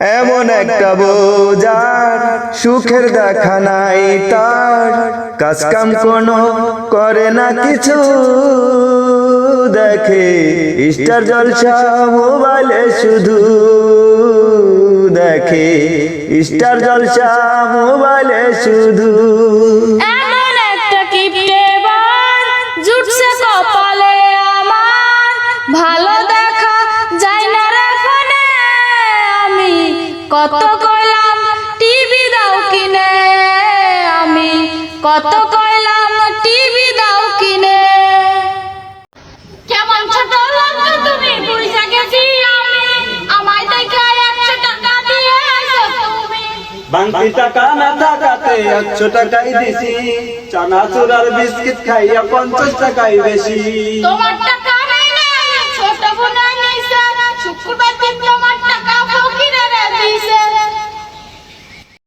এমন একটা বোঝার সুখের দেখা নাই তার। কাজ কাম কোনো করে না কিছু। দেখে স্টার জলসা মোবাইলে শুধু দেখে স্টার জলসা মোবাইলে শুধু। এমন একটা কিপটে বার জুটছে কপালে। কত কইলাম টিভি দাও কিনে আমি। কত কইলাম টিভি দাও কিনে। কেমন ছোট লোক তুমি পয়সা গেছি আমি। আমায় দেখা একশো টাকা দিয়ে আইছো তুমি। বাংতি টাকা না থাকাতে একশো টাকাই দিছি। চানাচুর আর বিস্কিট খাইয়া পঞ্চাশ টাকাই বেশি। তোমার টাকা